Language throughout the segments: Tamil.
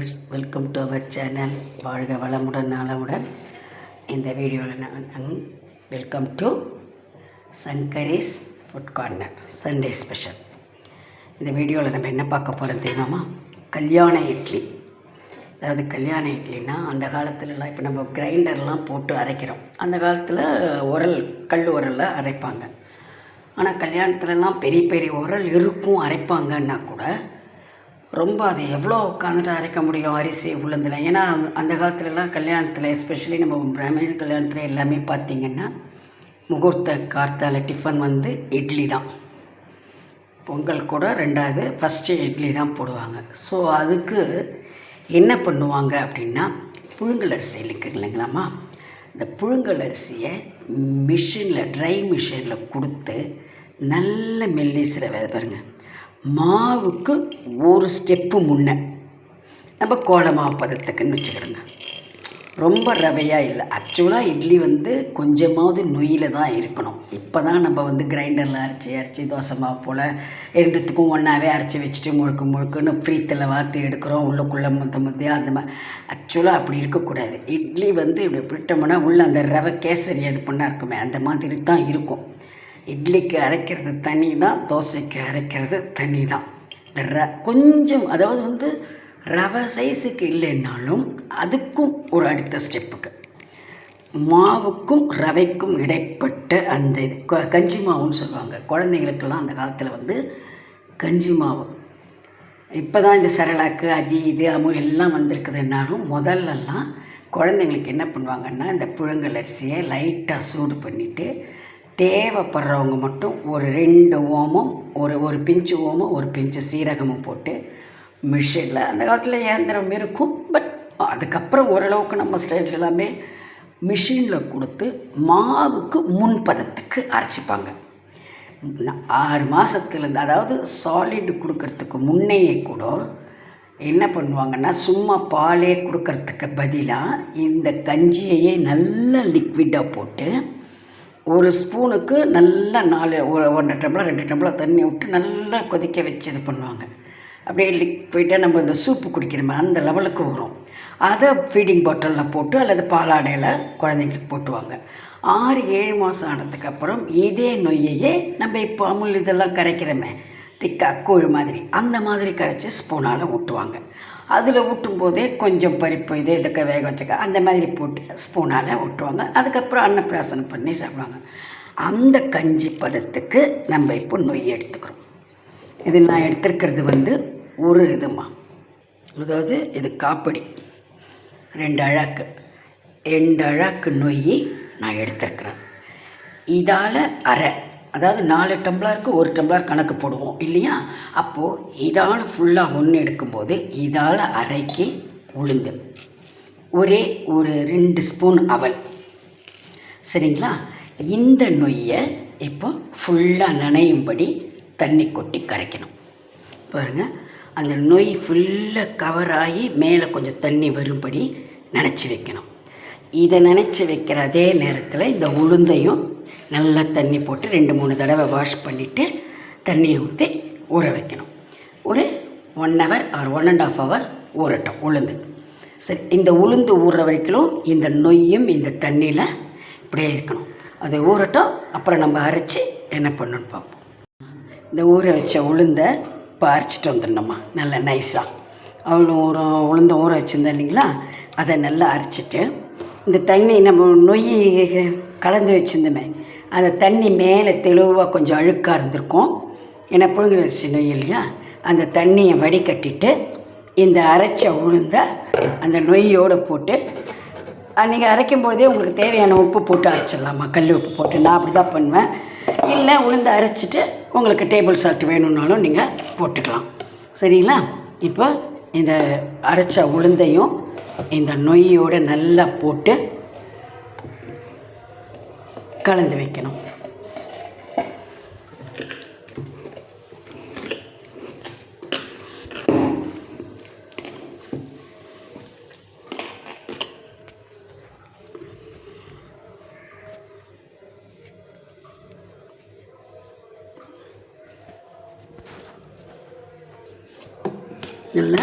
Viewers welcome to our channel வாழ்க வளமுடன் நலமுடன். இந்த வீடியோவில் நான் welcome to Sankari's food corner Sunday special இந்த வீடியோவில் நம்ம என்ன பார்க்க போகிறோம் தெரியுமாமா கல்யாண இட்லி. அதாவது கல்யாண இட்லினா அந்த காலத்துலலாம் இப்போ நம்ம கிரைண்டர்லாம் போட்டு அரைக்கிறோம். அந்த காலத்தில் உரல் கல் உரலில் அரைப்பாங்க. ஆனால் கல்யாணத்துலலாம் பெரிய பெரிய உரல் இருக்கும் அரைப்பாங்கன்னா கூட ரொம்ப அது எவ்வளோ உட்காந்துட்டு அரைக்க முடியும் அரிசி உளுந்தில்? ஏன்னா அந்த காலத்துலலாம் கல்யாணத்தில் எஸ்பெஷலி நம்ம பிராமண கல்யாணத்தில் எல்லாமே பார்த்திங்கன்னா முகூர்த்த கார்த்தால டிஃபன் வந்து இட்லி தான். பொங்கல் கூட ரெண்டாவது ஃபஸ்ட்டு இட்லி தான் போடுவாங்க. ஸோ அதுக்கு என்ன பண்ணுவாங்க அப்படின்னா புழுங்கல் அரிசி இல்லைங்களாமா இல்லைங்களாம்மா? இந்த புழுங்கல் அரிசியை மிஷினில் ட்ரை மிஷினில் கொடுத்து நல்ல மெல்லிசில் வேலை பாருங்கள் மாவுக்கு ஒரு ஸ்டெப்பு முன்ன. நம்ம கோலமாவு பதத்துக்குன்னு வச்சுக்கிடுங்க ரொம்ப ரவையாக இல்லை. ஆக்சுவலாக இட்லி வந்து கொஞ்சமாவது நொய்யில் தான் இருக்கணும். இப்போ தான் நம்ம வந்து கிரைண்டரில் அரைச்சி அரைச்சி தோசை மாவு போல் ரெண்டுத்துக்கும் ஒன்றாவே அரைச்சி வச்சுட்டு முழுக்க முழுக்குன்னு ஃப்ரீத்தில் வார்த்து எடுக்கிறோம். உள்ளுக்குள்ளே முத்த முத்தையாக அந்த மாதிரி ஆக்சுவலாக அப்படி இருக்கக்கூடாது. இட்லி வந்து இப்படி விட்டோம்னா உள்ளே அந்த ரவை கேசரி அது பண்ணால் இருக்குமே அந்த மாதிரி தான் இருக்கும். இட்லிக்கு அரைக்கிறது தனி தான் தோசைக்கு அரைக்கிறது தனி தான் ர கொஞ்சம் அதாவது வந்து ரவை சைஸுக்கு இல்லைன்னாலும் அதுக்கும் ஒரு அடுத்த ஸ்டெப்புக்கு மாவுக்கும் ரவைக்கும் இடைப்பட்ட அந்த க- கஞ்சி மாவுன்னு சொல்லுவாங்க. குழந்தைங்களுக்கெல்லாம் அந்த காலத்தில் வந்து கஞ்சி மாவு. இப்போ தான் இந்த சரளாக்கு அது இது அமு எல்லாம் வந்திருக்குதுன்னாலும் முதல்லலாம் குழந்தைங்களுக்கு என்ன பண்ணுவாங்கன்னா இந்த புழுங்கல் அரிசியை லைட்டாக சூடு பண்ணிவிட்டு தேவைப்படுறவங்க மட்டும் ஒரு ரெண்டு ஓமம் ஒரு ஒரு பிஞ்சு ஓமம் ஒரு பிஞ்சு சீரகமும் போட்டு மிஷினில் அந்த காலத்தில் இயந்திரம் இருக்கும். பட் அதுக்கப்புறம் ஓரளவுக்கு நம்ம ஸ்டேஜ் எல்லாமே மிஷினில் கொடுத்து மாவுக்கு முன்பதத்துக்கு அரைச்சிப்பாங்க. ஆறு மாதத்துலேருந்து அதாவது சாலிட் கொடுக்கறதுக்கு முன்னையே கூட என்ன பண்ணுவாங்கன்னா சும்மா பாலே கொடுக்கறதுக்கு பதிலாக இந்த கஞ்சியையே நல்ல லிக்விடாக போட்டு ஒரு ஸ்பூனுக்கு நல்லா நாலு ஒரு ஒன்றரை டம்ளர் ரெண்டு டம்ளர் தண்ணி விட்டு நல்லா கொதிக்க வச்சு இது பண்ணுவாங்க. அப்படியே போயிட்டால் நம்ம இந்த சூப்பு குடிக்கிறோமே அந்த லெவலுக்கு வரும். அதை ஃபீடிங் பாட்டிலில் போட்டு அல்லது பாலாடையில் குழந்தைங்களுக்கு போட்டுவாங்க. ஆறு ஏழு மாதம் ஆனதுக்கப்புறம் இதே நொய்யையே நம்ம இப்போ அமுல் இதெல்லாம் கரைக்கிறோமே திக்கா கூழ் மாதிரி. அந்த மாதிரி கரைச்சி ஸ்பூனால் ஊட்டுவாங்க. அதில் ஊட்டும் போதே கொஞ்சம் பருப்பு இது இதுக்கு வேக வச்சுக்க அந்த மாதிரி போட்டு ஸ்பூனால் ஊட்டுவாங்க. அதுக்கப்புறம் அன்னப்பிராசனம் பண்ணி சாப்பிடுவாங்க. அந்த கஞ்சி பதத்துக்கு நம்ம இப்போ நொய் எடுத்துக்கிறோம். இது நான் எடுத்துருக்கிறது வந்து ஒரு இதுமா. அதாவது இது காப்படி. ரெண்டு அழாக்கு. ரெண்டு அழாக்கு நொய் நான் எடுத்துருக்குறேன். இதால் அரை. அதாவது நாலு டம்ளருக்கு ஒரு டம்ளர் கணக்கு போடுவோம் இல்லையா? அப்போது இதால் ஃபுல்லாக ஒன்று எடுக்கும்போது இதால் அரைக்கு உளுந்து. ஒரே ஒரு ரெண்டு ஸ்பூன் அவல். சரிங்களா? இந்த நொய்யை இப்போ ஃபுல்லாக நனையும்படி தண்ணி கொட்டி கரைக்கணும். பாருங்கள் அந்த நொய் ஃபுல்லாக கவர் ஆகி மேலே கொஞ்சம் தண்ணி வரும்படி நினச்சி வைக்கணும். இதை நினச்சி வைக்கிற அதே நேரத்தில் இந்த உளுந்தையும் நல்லா தண்ணி போட்டு ரெண்டு மூணு தடவை வாஷ் பண்ணிவிட்டு தண்ணியை ஊற்றி ஊற வைக்கணும். ஒரு one hour or one and half hour ஊறட்டும் உளுந்து. சரி இந்த உளுந்து ஊற வரைக்கும் இந்த நொய்யும் இந்த தண்ணியில் இப்படியே இருக்கணும். அது ஊறட்டும் அப்புறம் நம்ம அரைச்சி என்ன பண்ணணும்னு பார்ப்போம். இந்த ஊற வச்ச உளுந்தை இப்போ அரைச்சிட்டு வந்துடணும்மா நல்லா நைஸாக அவ்வளோ ஊற உளுந்த ஊற வச்சுருந்தேன் இல்லைங்களா? அதை நல்லா அரைச்சிட்டு இந்த தண்ணி நம்ம நொய் கலந்து வச்சுருந்தோமே அந்த தண்ணி மேலே தெளிவாக கொஞ்சம் அழுக்காக இருந்திருக்கும். ஏன்னா புழுங்குற அரிசி நொய் இல்லையா? அந்த தண்ணியை வடிகட்டிட்டு இந்த அரைச்ச உளுந்தை அந்த நொய்யோடு போட்டு நீங்கள் அரைக்கும் பொழுதே உங்களுக்கு தேவையான உப்பு போட்டு அரைச்சிடலாமா? கல் உப்பு போட்டு. நான் அப்படி தான் பண்ணுவேன். இல்லை உளுந்து அரைச்சிட்டு உங்களுக்கு டேபிள் சால்ட் வேணும்னாலும் நீங்கள் போட்டுக்கலாம். சரிங்களா? இப்போ இந்த அரைச்ச உளுந்தையும் இந்த நொய்யோடு நல்லா போட்டு கலந்து வைக்கணும். நல்லா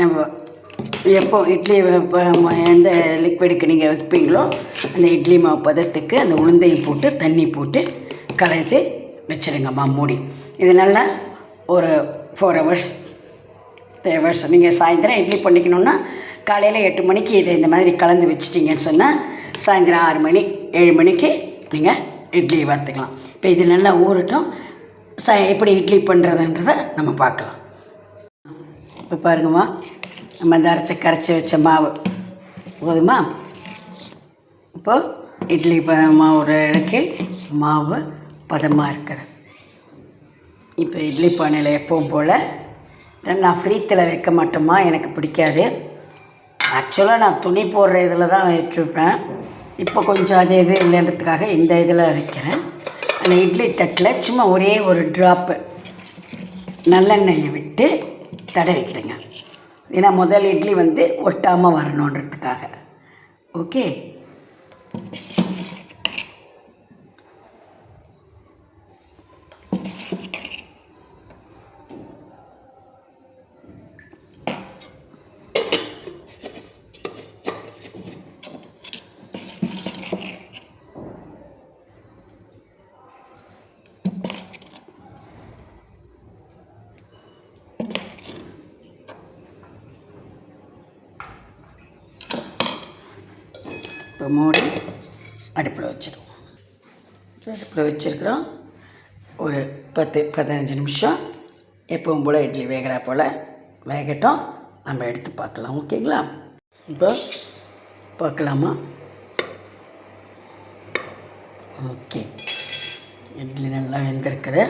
நம்ம எப்போ இட்லி எந்த லிக்விடுக்கு நீங்கள் வைப்பீங்களோ அந்த இட்லி மாவு பதத்துக்கு அந்த உளுந்தையும் போட்டு தண்ணி போட்டு கலந்து வச்சுருங்கம்மா மூடி. இது நல்லா ஒரு ஃபோர் ஹவர்ஸ் த்ரீ ஹவர்ஸ் நீங்கள் சாயந்தரம் இட்லி பண்ணிக்கணுன்னா காலையில் எட்டு மணிக்கு இதை இந்த மாதிரி கலந்து வச்சிட்டிங்கன்னு சொன்னால் சாயந்தரம் ஆறு மணி ஏழு மணிக்கு நீங்கள் இட்லி பார்த்துக்கலாம் இப்போ இது நல்லா ஊறட்டும். ச எப்படி இட்லி பண்ணுறதுன்றதை நம்ம பார்க்கலாம். இப்போ பாருங்கம்மா நம்ம இந்த அரைச்சி கரைச்சி வச்ச மாவு. போதுமா? இப்போ இட்லி ப மாவு இறக்கி மாவு பதமாக இருக்குது இப்போ இட்லி பானையில் எப்பவும் போல் நான் ஃப்ரீத்தில் வைக்க மாட்டோமா எனக்கு பிடிக்காது. ஆக்சுவலாக நான் துணி போடுற இதில் தான் வச்சுருப்பேன். இப்போ கொஞ்சம் அது இது இல்லைன்றதுக்காக இந்த இதில் வைக்கிறேன். அந்த இட்லி தட்டில் சும்மா ஒரே ஒரு ட்ராப்பு நல்லெண்ணெயை விட்டு தடவிக்கிடுங்க ஏன்னா முதல் இட்லி வந்து ஒட்டாமல் வரணுன்றதுக்காக. ஓகே இப்போ மூடி அடுப்பில் வச்சிடுவோம். அடுப்பில் வச்சுருக்குறோம். ஒரு பத்து பதினஞ்சு நிமிஷம். எப்பவும் போல் இட்லி வேகிறா போல் வேகட்டும். நம்ம எடுத்து பார்க்கலாம் ஓகேங்களா? இப்போ பார்க்கலாமா? ஓகே. இட்லி நல்லா வெந்திருக்குது.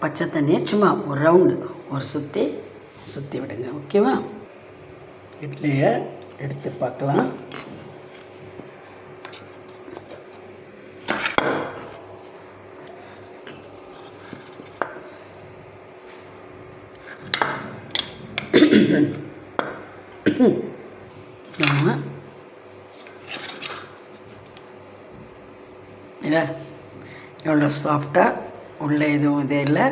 பச்சை தண்ணியை சும்மா ஒரு ரவுண்டு ஒரு சுற்றி சுற்றி விடுங்க ஓகேவா இட்லியை எடுத்து பார்க்கலாம். ஆமாம் இல்லை எவ்வளோ சாஃப்டாக உள்ளே எதுவும் இது இல்லை.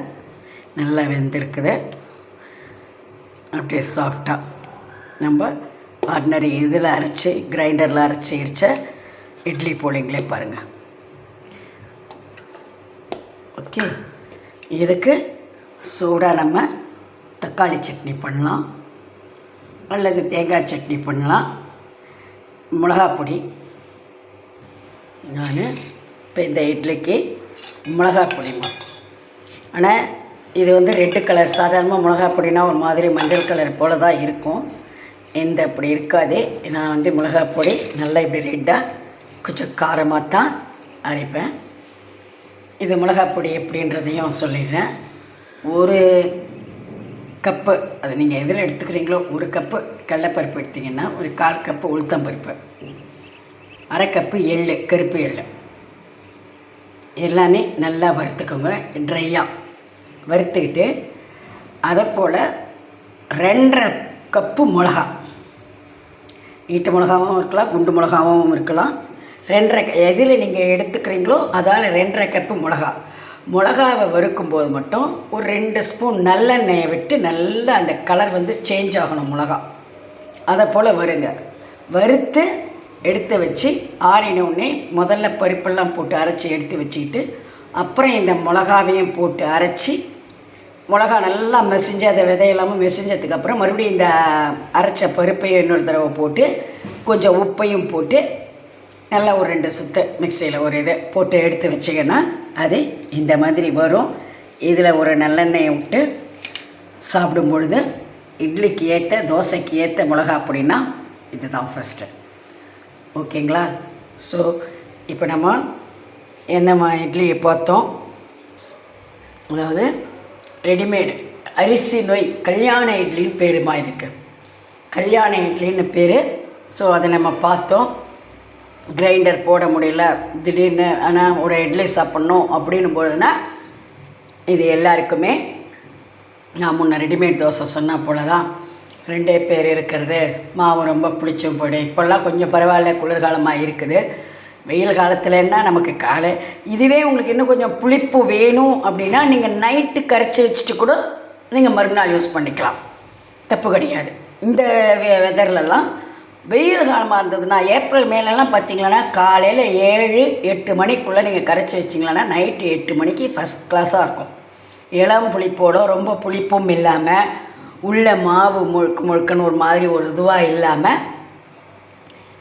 நல்லா வெந்திருக்குது. அப்படியே சாஃப்டாக நம்ம ஆர்டினரி இதில் அரைச்சி கிரைண்டரில் அரைச்சி இடித்த இட்லி போலிங்களே பாருங்கள் ஓகே இதுக்கு சூடாக நம்ம தக்காளி சட்னி பண்ணலாம். அல்லது தேங்காய் சட்னி பண்ணலாம். மிளகாப்பொடி. நான் இப்போ இந்த இட்லிக்கு மிளகாய் பொடிமா ஆனால் இது வந்து ரெட்டு கலர். சாதாரணமாக மிளகாய் பொடினா ஒரு மாதிரி மஞ்சள் கலர் போல் தான் இருக்கும். இந்த அப்படி இருக்காது. நான் வந்து மிளகாய் பொடி நல்லா இப்படி ரெட்டாக கொஞ்சம் காரமாக தான் அரைப்பேன். இது மிளகாய் பொடி எப்படின்றதையும் சொல்லிடுறேன். ஒரு கப்பு அது நீங்கள் எதில் எடுத்துக்கிறீங்களோ ஒரு கப்பு கடலைப்பருப்பு எடுத்தீங்கன்னா ஒரு கால் கப்பு உளுத்தம்பருப்பு. அரை கப்பு எள்ளு கருப்பு எள்ளு. எல்லாமே நல்லா வறுத்துக்கோங்க ட்ரையாக வறுத்துக்கிட்டு அதை போல் ரெண்டரை கப்பு மிளகா. நீட்டு மிளகாவும் இருக்கலாம் குண்டு மிளகாவும் இருக்கலாம். ரெண்டரை எதில் நீங்கள் எடுத்துக்கிறீங்களோ அதால் ரெண்டரை கப்பு மிளகா. மிளகாவை வறுக்கும்போது மட்டும் ஒரு ரெண்டு ஸ்பூன் நல்லெண்ணெயை விட்டு நல்லா அந்த கலர் வந்து சேஞ்ச் ஆகணும் மிளகா. அதை போல் வருங்க. வறுத்து எடுத்து வச்சு ஆறின உடனே முதல்ல பருப்பெல்லாம் போட்டு அரைச்சி எடுத்து வச்சுக்கிட்டு அப்புறம் இந்த மிளகாவையும் போட்டு அரைச்சி மிளகா நல்லா மெசிஞ்சு அதை விதையெல்லாமல் மெசிஞ்சதுக்கப்புறம் மறுபடியும் இந்த அரைச்ச பருப்பையும் இன்னொரு தடவை போட்டு கொஞ்சம் உப்பையும் போட்டு நல்லா ஒரு ரெண்டு சுத்து மிக்சியில் ஒரு இது போட்டு எடுத்து வச்சிங்கன்னா அது இந்த மாதிரி வரும். இதில் ஒரு நல்லெண்ணெயை விட்டு சாப்பிடும் பொழுது இட்லிக்கு ஏற்ற தோசைக்கு ஏற்ற மிளகா அப்படின்னா இதுதான் ஃபஸ்ட்டு ஓகேங்களா? ஸோ இப்போ நம்ம என்னம்மா இட்லியை பார்த்தோம். அதாவது ரெடிமேடு அரிசி நோய் கல்யாண இட்லின்னு பேருமா இதுக்கு. கல்யாண இட்லின்னு பேர். ஸோ அதை நம்ம பார்த்தோம். கிரைண்டர் போட முடியல. திடீர்னு ஆனால் ஒரு இட்லி சாப்பிட்ணும். அப்படின்னும் போதுன்னா இது எல்லாருக்குமே நான் முன்ன ரெடிமேட் தோசை சொன்ன போல தான் ரெண்டே பேர் இருக்கிறது. மாவு ரொம்ப பிடிச்சும் போயிடும் இப்போல்லாம் கொஞ்சம் பரவாயில்ல குளிர்காலமாக இருக்குது. வெயில் காலத்துலன்னா நமக்கு காலை இதுவே உங்களுக்கு இன்னும் கொஞ்சம் புளிப்பு வேணும் அப்படின்னா நீங்கள் நைட்டு கரைச்சி வச்சுட்டு கூட நீங்கள் மறுநாள் யூஸ் பண்ணிக்கலாம். தப்பு கிடையாது. இந்த வெ வெதர்லலாம் வெயில் காலமாக இருந்ததுன்னா ஏப்ரல் மேலெல்லாம் பார்த்தீங்களன்னா காலையில் ஏழு எட்டு மணிக்குள்ளே நீங்கள் கரைச்சி வச்சிங்களன்னா நைட்டு எட்டு மணிக்கு ஃபஸ்ட் கிளாஸாக இருக்கும். இளம் புளிப்போட ரொம்ப புளிப்பும் இல்லாமல் உள்ள மாவு முழுக்க முழுக்கன்னு ஒரு மாதிரி ஒரு இதுவாக இல்லாமல்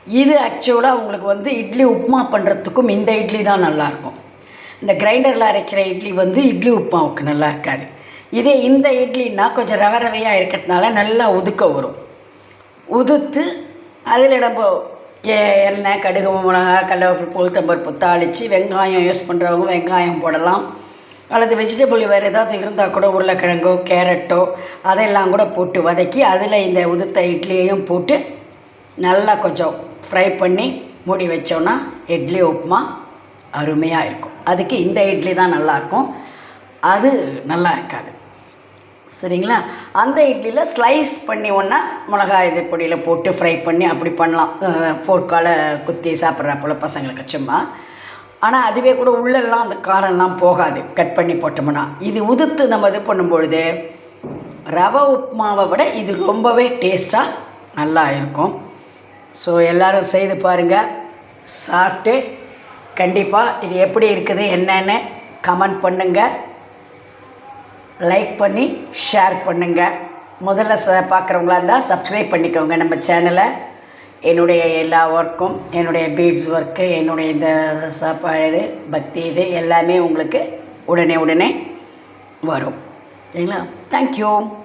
இது ஆக்சுவலாக உங்களுக்கு வந்து இட்லி உப்புமா பண்ணுறதுக்கும் இந்த இட்லி தான் நல்லாயிருக்கும். இந்த கிரைண்டரில் அரைக்கிற இட்லி வந்து இட்லி உப்புமாவுக்கு நல்லா இருக்காது இதே இந்த இட்லின்னா கொஞ்சம் ரவ ரவையாக இருக்கிறதுனால நல்லா உதுக்க வரும். உதுத்து அதில் நம்ம எ- எண்ணெய் கடுகு மிளகா கடலைப்பருப்பு உளுத்தம்பருப்பு தாளித்து வெங்காயம் யூஸ் பண்ணுறவங்க வெங்காயம் போடலாம். அல்லது வெஜிடபிள் வேறு ஏதாவது இருந்தால் கூட உருளைக்கிழங்கோ கேரட்டோ அதெல்லாம் கூட போட்டு வதக்கி அதில் இந்த உதிர்த்த இட்லியையும் போட்டு நல்லா கொஞ்சம் ஃப்ரை பண்ணி மூடி வச்சோன்னா இட்லி உப்புமா அருமையாக இருக்கும். அதுக்கு இந்த இட்லி தான் நல்லாயிருக்கும். அது நல்லா இருக்காது. சரிங்களா? அந்த இட்லியில் ஸ்லைஸ் பண்ணி ஒன்றா மிளகாய் இது பொடியில் போட்டு ஃப்ரை பண்ணி அப்படி பண்ணலாம். ஃபோர்க்கால் குத்தி சாப்பிட்றப்போல பசங்களுக்கு சும்மா. ஆனால் அதுவே கூட உள்ளெல்லாம் அந்த காரம்லாம் போகாது. கட் பண்ணி போட்டோம்னா. இது உதுத்து நம்ம இது பண்ணும்பொழுது ரவை உப்புமாவை விட இது ரொம்பவே டேஸ்ட்டாக நல்லா இருக்கும். ஸோ எல்லோரும் செய்து பாருங்கள் சாப்பிட்டு கண்டிப்பாக இது எப்படி இருக்குது என்னென்னு கமெண்ட் பண்ணுங்கள் லைக் பண்ணி ஷேர் பண்ணுங்கள் முதல்ல ச பார்க்குறவங்களா இருந்தால் சப்ஸ்கிரைப் பண்ணிக்கோங்க நம்ம சேனலை என்னுடைய எல்லா ஒர்க்கும் என்னுடைய பீட்ஸ் ஒர்க்கு என்னுடைய இந்த சாப்பாடு பக்தி இது எல்லாமே உங்களுக்கு உடனே உடனே வரும். சரிங்களா? தேங்க்யூ